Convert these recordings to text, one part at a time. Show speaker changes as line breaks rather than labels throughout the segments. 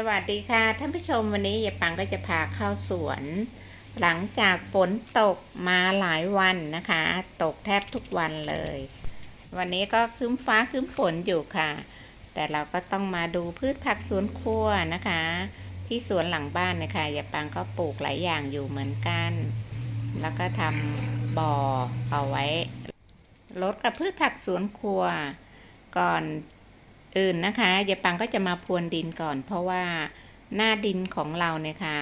สวัสดีค่ะ ท่านผู้ชมวันนี้ยายปังก็จะพาเข้าสวน หลังจากฝนตกมาหลายวันนะคะ ตกแทบทุกวันเลย วันนี้ก็ครึ้มฟ้าครึ้มฝนอยู่ค่ะ แต่เราก็ต้องมาดูพืชผักสวนครัวนะคะ ที่สวนหลังบ้านนะคะยายปังก็ปลูกหลายอย่างอยู่เหมือนกัน แล้วก็ทำบ่อเอาไว้ลดกับพืชผักสวนครัว ก่อน อื่นนะคะยายปังก็จะมาพรวนดินก่อน เพราะว่าหน้าดินของเราเนี่ยค่ะ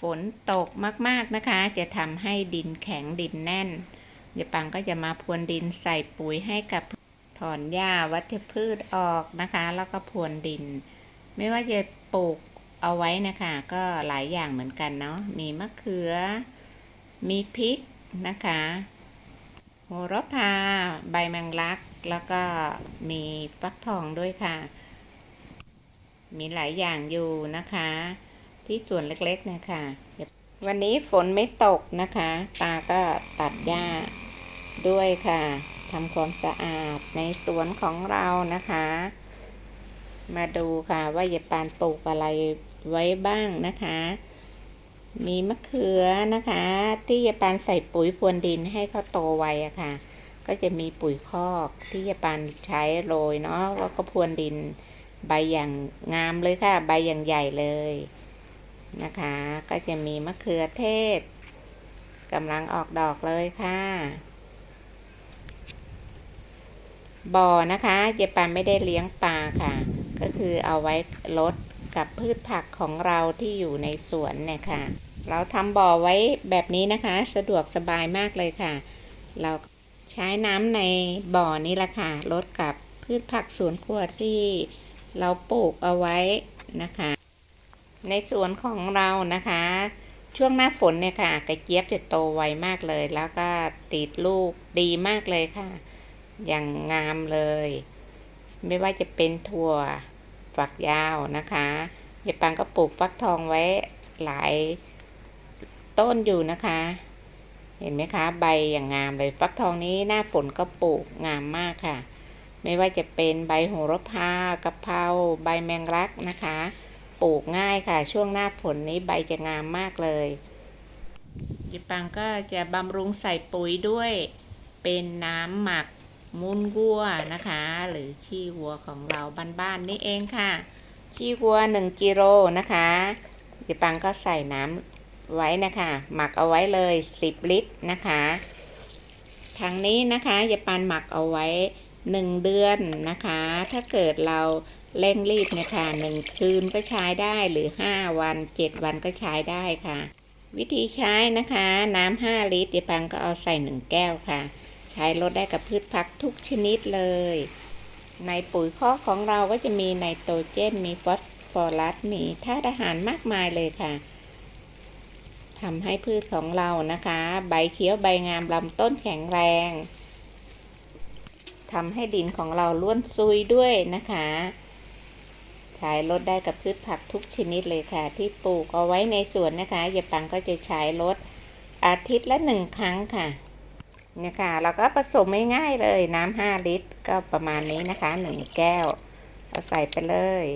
ฝนตกมากๆนะคะ จะทำให้ดินแข็งดินแน่นยายปังก็จะมาพรวนดินใส่ปุ๋ยให้กับถอนหญ้าวัชพืชออกนะคะ แล้วก็พรวนดิน ไม่ว่าจะปลูกเอาไว้นะคะ ก็หลายอย่างเหมือนกันเนาะมีมะเขือ มีพริกนะคะโหระพา ใบแมงลัก แล้วก็มีฟักทองด้วยค่ะ มีหลายอย่างอยู่นะคะ ที่ส่วนเล็กๆนะคะวันนี้ฝนไม่ตกนะคะ ตาก็ตัดหญ้าด้วยค่ะทำความสะอาดในสวนของเรานะคะ มาดูค่ะว่ายายปานปลูกอะไรไว้บ้างนะคะ มีมะเขือนะคะ ที่ยายปานใส่ปุ๋ยพรวนดินให้เขาโตไวอะค่ะ ก็จะมีปุ๋ยคอกที่ยายปานใช้โรยเนาะแล้วก็พรวนดินใบอย่างงามเลยค่ะ ใบอย่างใหญ่เลยนะคะ ก็จะมีมะเขือเทศกำลังออกดอกเลยค่ะบ่อนะคะยายปานไม่ได้เลี้ยงปลาค่ะ ก็คือเอาไว้ลดกับพืชผักของเราที่อยู่ในสวนเนี่ยค่ะ เราทำบ่อไว้แบบนี้นะคะ สะดวกสบายมากเลยค่ะ เรา ใช้น้ำในบ่อนี้แหละค่ะลดกับพืชผักสวนครัวที่เราปลูกเอาไว้นะคะ ในสวนของเรานะคะ ช่วงหน้าฝนเนี่ยค่ะ กระเจี๊ยบจะโตไวมากเลย แล้วก็ติดลูกดีมากเลยค่ะ อย่างงามเลย ไม่ว่าจะเป็นถั่วฝักยาวนะคะยายปังก็ปลูกฟักทองไว้หลายต้นอยู่นะคะ เห็นไหมคะ ใบอย่างงามเลยฟักทองนี้หน้าฝนก็ปลูกงามมากค่ะ ไม่ว่าจะเป็นใบโหระพากะเพราใบแมงลักนะคะ ปลูกง่ายค่ะ ช่วงหน้าฝนนี้ใบจะงามมากเลยยายปังก็จะบำรุงใส่ปุ๋ยด้วย เป็นน้ำหมักมูลวัวนะคะ หรือขี้วัวของเราบ้านๆนี่เองค่ะขี้วัวหนึ่งกิโลนะคะยายปังก็ใส่น้ำ ไว้นะคะ หมักเอาไว้เลยสิบลิตรนะคะทางนี้นะคะยาปันหมักเอาไว้หนึ่งเดือนนะคะ ถ้าเกิดเราเร่งรีบเนี่ยค่ะหนึ่งคืนก็ใช้ได้หรือห้าวันเจ็ดวันก็ใช้ได้ค่ะ วิธีใช้นะคะ น้ำห้าลิตรยาปังก็เอาใส่หนึ่งแก้วค่ะ ใช้ลดได้กับพืชผักทุกชนิดเลย ในปุ๋ยคอกของเราก็จะมีไนโตรเจนมีฟอสฟอรัสมีธาตุอาหารมากมายเลยค่ะ ทำให้พืชของเรานะคะ ใบเขียวใบงามลำต้นแข็งแรงทำให้ดินของเราล้วนซุยด้วยนะคะใช้ลดได้กับพืชผักทุกชนิดเลยค่ะ ที่ปลูกเอาไว้ในสวนนะคะยายปังก็จะใช้ลดอาทิตย์ละหนึ่งครั้งค่ะเนี่ยค่ะเราก็ผสมง่ายๆเลยน้ำห้าลิตร ก็ประมาณนี้นะคะหนึ่งแก้วเราใส่ไปเลย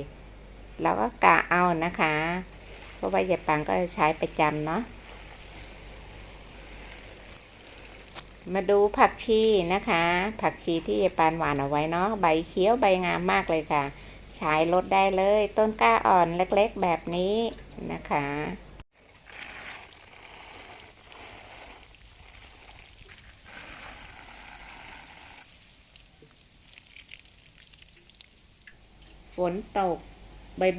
แล้วก็กะเอานะคะ เพราะว่ายายปังก็ใช้ประจำเนาะมาดูผักชีนะคะ ผักชีที่ยายปานหวานเอาไว้เนาะใบเขียวใบงามมากเลยค่ะ ใช้ลดได้เลย ต้นกล้าอ่อนเล็กๆแบบนี้นะคะฝนตก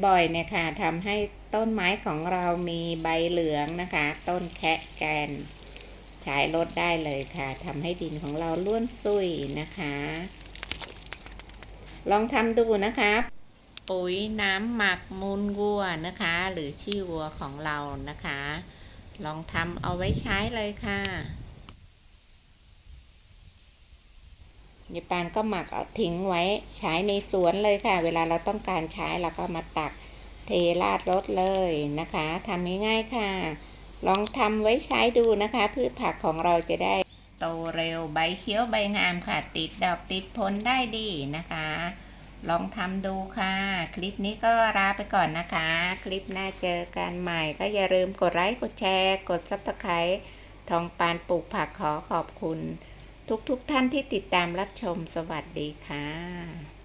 บ่อยๆเนี่ยค่ะทำให้ ต้นไม้ของเรามีใบเหลืองนะคะ ต้นแคะแกนใช้ลดได้เลยค่ะทำให้ดินของเราล้วนซุยนะคะ ลองทำดูนะคะปุ๋ยน้ำหมักมูลวัวนะคะ หรือขี้วัวของเรานะคะ ลองทำเอาไว้ใช้เลยค่ะยายปานก็หมักเอาทิ้งไว้ใช้ในสวนเลยค่ะ เวลาเราต้องการใช้เราก็มาตัก เทราดรถเลยนะคะทำง่ายๆค่ะ ลองทำไว้ใช้ดูนะคะ พืชผักของเราจะได้ โตเร็วใบเขียวใบงามค่ะ ติดดอกติดผลได้ดีนะคะ ลองทำดูค่ะ คลิปนี้ก็ลาไปก่อนนะคะ คลิปหน้าเจอกันใหม่ก็อย่าลืมกดไลค์กดแชร์ กดซับสไครต์ทองปานปลูกผักขอขอบคุณ ทุกๆทท่านที่ติดตามรับชมสวัสดีค่ะ